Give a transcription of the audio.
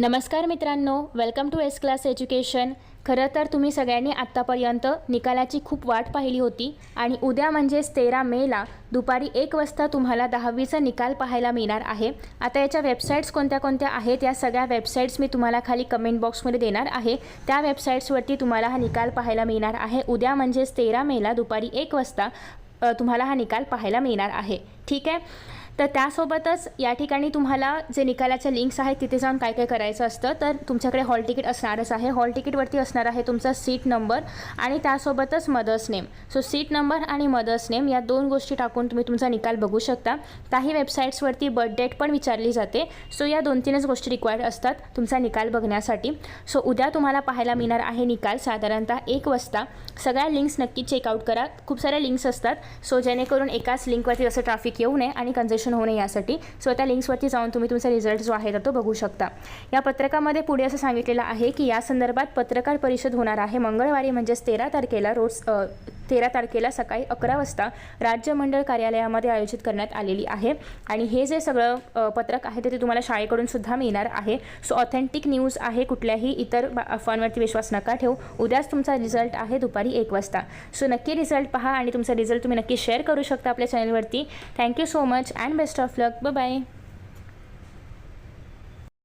नमस्कार मित्रांनो welcome to S class education खरं तर तुम्ही सगळ्यांनी आत्तापर्यंत निकालाची खूप वाट पाहिली होती आणि उद्या म्हणजेच तेरा मेला दुपारी एक वाजता तुम्हाला दहावीचा निकाल पाहायला मिळणार आहे. आता याच्या वेबसाईट्स कोणत्या कोणत्या आहेत या सगळ्या वेबसाईट्स मी तुम्हाला खाली कमेंट बॉक्समध्ये देणार आहे. त्या वेबसाईट्सवरती तुम्हाला हा निकाल पाहायला मिळणार आहे. उद्या म्हणजेच तेरा मेला दुपारी एक वाजता तुम्हाला हा निकाल पाहायला मिळणार आहे. ठीक आहे? तर त्यासोबतच या ठिकाणी तुम्हाला जे निकालाच्या लिंक्स आहेत तिथे जाऊन काय काय करायचं असतं तर तुमच्याकडे हॉल तिकीट असणारच आहे. हॉल तिकीटवरती असणार आहे तुमचा सीट नंबर आणि त्यासोबतच mother's name so seat number आणि मदर्स नेम या दोन गोष्टी टाकून तुम्ही तुमचा निकाल बघू शकता. काही वेबसाईट्सवरती बर्थ डेट पण विचारली जाते. सो या दोन तीनच गोष्टी रिक्वायर्ड असतात तुमचा निकाल बघण्यासाठी. सो उद्या तुम्हाला पाहायला मिळणार आहे निकाल साधारणतः एक वाजता. सगळ्या लिंक्स नक्की चेकआउट करा. खूप साऱ्या लिंक्स असतात. सो जेणेकरून एकाच लिंकवरती जसं ट्रॅफिक येऊ नये आणि कन्झेशन होऊ नये यासाठी. सो त्या लिंक्सवरती जाऊन तुम्ही तुमचा रिझल्ट जो आहे तर तो बघू शकता. या पत्रकामध्ये पुढे असं सांगितलेलं आहे की या संदर्भात पत्रकार परिषद होणार आहे. मंगळवारी म्हणजेच तेरा तारखेला रोज तेरा तारखेला सकाळी अकरा वाजता राज्य मंडळ कार्यालयामध्ये आयोजित करण्यात आलेली आहे. आणि हे जे सगळं पत्रक आहे ते तुम्हाला शाळेकडून सुद्धा मिळणार आहे. सो ऑथेंटिक न्यूज आहे कुठल्याही इतर अफवांवरती विश्वास नका ठेवू. उद्याच तुमचा रिझल्ट आहे दुपारी एक वाजता. सो नक्की रिझल्ट पहा आणि तुमचा रिझल्ट तुम्ही नक्की शेअर करू शकता आपल्या चॅनलवरती thank you so much and best of luck bye